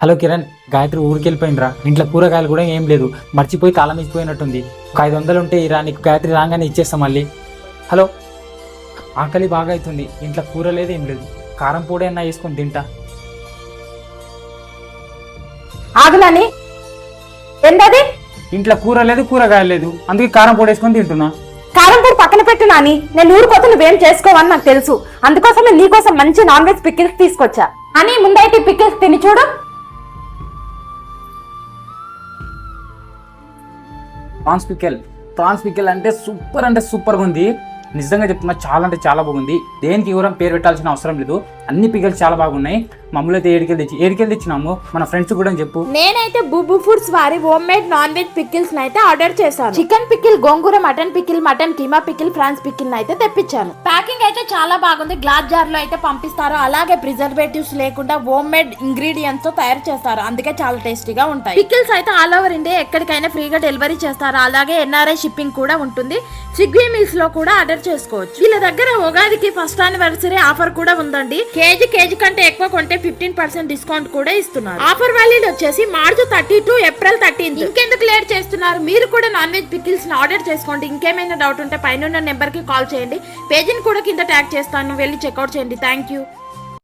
Hello Kiran Gayatri ఊరికి వెళ్ళిపోయిందిరా ఇంట్లో కూరగాయలు కూడా ఏం లేదు. మర్చిపోయి తాళం ఇచ్చిపోయినట్టుంది. ఒక ఐదు వందలు ఉంటే ఇరా నీకు గాయత్రి రాగానే ఇచ్చేస్తాం మళ్ళీ. హలో ఆకలి బాగా అవుతుంది ఇంట్లో కూర లేదు ఏం లేదు. కారం పొడి అన్నా వేసుకొని తింటా. ఆగునాని ఏంటది ఇంట్లో కూర లేదు కూరగాయలు లేదు. అందుకే కారం పొడి వేసుకొని తింటున్నా. కారం పొడి పక్కన పెట్టు నాని. నేను ఊరికొత్త నువ్వేం చేసుకోవని నాకు తెలుసు. అందుకోసమే నీకోసం మంచి నాన్ వెజ్ పికిల్స్ తీసుకొచ్చా. అని ముందైతే పికిల్స్ తిని చూడు. ప్రాన్స్ పికెల్ ప్రాన్స్ పికెల్ అంటే సూపర్ అంటే సూపర్గా ఉంది. నిజంగా చెప్తున్నా చాలా అంటే చాలా బాగుంది. దేనికి ఎవరం పేరు పెట్టాల్సిన అవసరం లేదు. అన్ని పికెల్స్ చాలా బాగున్నాయి. మమ్మల్ని అయితే ఏడికెళ్ళి తెచ్చి ఏడికెళ్ళి తెచ్చినాము. మన ఫ్రెండ్స్ కూడా చెప్పు. నేనైతే బుబు ఫుడ్స్ వారి home made non veg pickles అయితే ఆర్డర్ చేశాను. Chicken pickle gongura mutton pickle mutton keema pickle prawns pickle అయితే తెప్పించాను. ప్యాకింగ్ అయితే చాలా బాగుంది. గ్లాస్ జార్లో అయితే పంపిస్తారు. అలాగే ప్రిజర్వేటివ్స్ లేకుండా హోమ్ మేడ్ ఇంగ్రీడియంట్స్తో తయారు చేస్తారు. అందుకే చాలా టేస్టీగా ఉంటాయి. పికిల్స్ అయితే ఆల్ ఓవర్ ఇండియా ఎక్కడికైనా ఫ్రీగా డెలివరీ చేస్తారు. అలాగే ఎన్ఆర్ఐ షిప్పింగ్ కూడా ఉంటుంది. స్విగ్గీ మీల్స్లో కూడా ఆర్డర్ చేసుకోవచ్చు. వీళ్ళ దగ్గర ఉగాదికి ఫస్ట్ యానివర్సరీ ఆఫర్ కూడా ఉందండి. కేజీ కేజీ కంటే ఎక్కువ కొంటే ఫిఫ్టీన్ పర్సెంట్ డిస్కౌంట్ కూడా ఇస్తున్నారు. ఆఫర్ వ్యాలిడ్ వచ్చేసి March thirty to April thirteen ఇంకెందుకు లేట్ చేస్తున్నారు? మీరు కూడా నాన్ వెజ్ పికిల్స్ని ఆర్డర్ చేసుకోండి. ఇంకేమైనా డౌట్ ఉంటే పైన నెంబర్కి కాల్ చేయండి. పేజీని కూడా కింద ట్యాగ్ చేస్తాను. వెళ్ళి చెక్అౌట్ చేయండి. Thank you